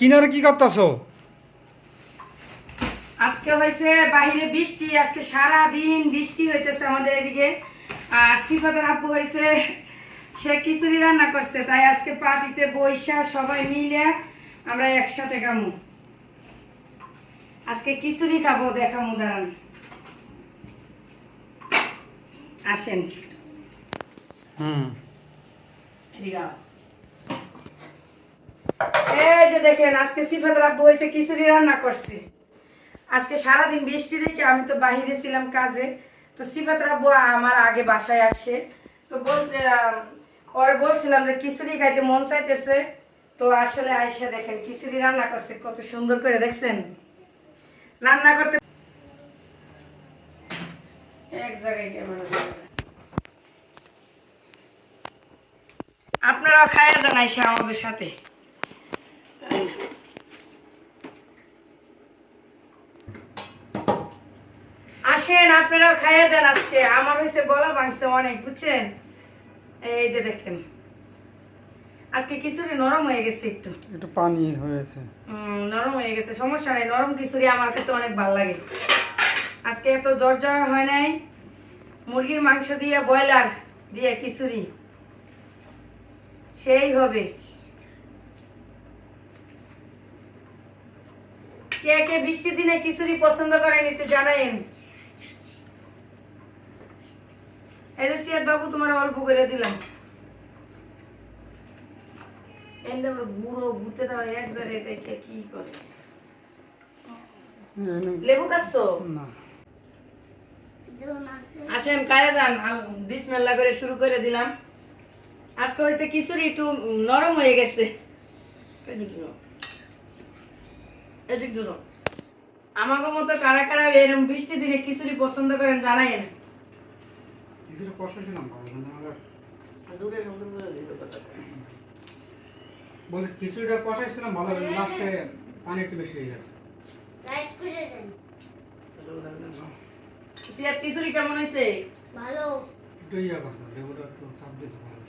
কিনারে কি করতেছো? আজকে হয়েছে বাইরে বৃষ্টি আজকে সারা দিন বৃষ্টি হইতেছে আমাদের এদিকে। আর সিফাতের আপু হয়েছে সে খিচুড়ি রান্না করছে তাই আজকে পার্টিতে বৈশা সবাই মিলে আমরা একসাথে খামু। আজকে খিচুড়ি খাব দেখামু দাঁড়ান। আসেন। হুম। এই যে দেখেন, আজকে হয়েছে খিচুড়ি রান্না আজকে সারাদিন বৃষ্টি দেখে আমি তো বাহিরে ছিলাম কাজে। তো আমার আগে বাসায় আসে। তো বলছে ওরে বলছিলাম যে খিচুড়ি খাইতে মন চাইতেছে। তো আসলে আয়সা দেখেন, খিচুড়ি রান্না করছে, কত সুন্দর করে, দেখছেন? রান্না করতে এক জায়গায় গিয়ে। আপনারাও খায়া আইসা আমাদের সাথে। আসেন আপনারাও খাইয়া যান আজকে। আমার হয়েছে গলা ভাঙছে অনেক বুঝছেন? এই যে দেখেন। আজকে খিচুড়ি নরম হয়ে গেছে একটু। একটু পানি হয়েছে। নরম হয়ে গেছে সমস্যা নেই নরম খিচুড়ি আমার কাছে অনেক ভালো লাগে। আজকে এত জ্বর জ্বর হয় নাই মুরগির মাংস দিয়ে ব্রয়লার দিয়ে খিচুড়ি। সেই হবে। কে কে বৃষ্টির দিনে খিচুড়ি পছন্দ করেন একটু জানাইন বাবু তোমার অল্প করে দিলাম। এক জায়গায় দেখে কি করে। লেবু খাচ্ছো? না। আসেন করে শুরু করে দিলাম। আজকে হয়েছে খিচুড়ি একটু নরম হয়ে গেছে। এদিক ধরো। আমাকে মতো কারা কারা এরকম বৃষ্টি দিনে খিচুড়ি পছন্দ করেন জানাইন কষাইছিলাম ভালো কিন্তু জোরে সুন্দর করে দিতে কথা। বলছি খিচুড়িটা কষাইছিলাম ভালো কিন্তু লাস্টে পানি একটু বেশি হয়ে গেছে। লাইট করে দেন। সিয়ার খিচুড়ি কেমন হয়েছে? ভালো। একটু ইয়ে করতাম লেবুটা একটু চাপ দিতে ভালো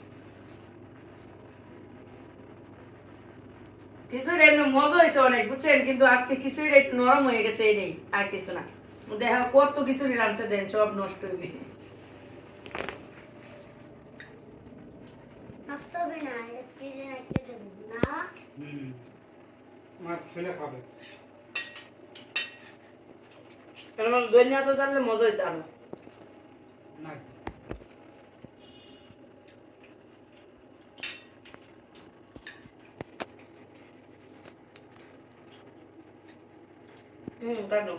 খিচুড়ি এমনি মজা হয়েছে অনেক বুঝছেন? কিন্তু আজকে খিচুড়িটা একটু নরম হয়ে গেছে এই নেই আর কিছু না। দেখা কত খিচুড়ি রাঁধছে দেন সব নষ্ট হইবে। নষ্ট হবে না এটা ফ্রিজে রাখতে দেবো না হুম আমার ছেলে খাবে কারণ আমার দৈনিয়া তো জানলে মজা হইতে আরও না হুম কাটো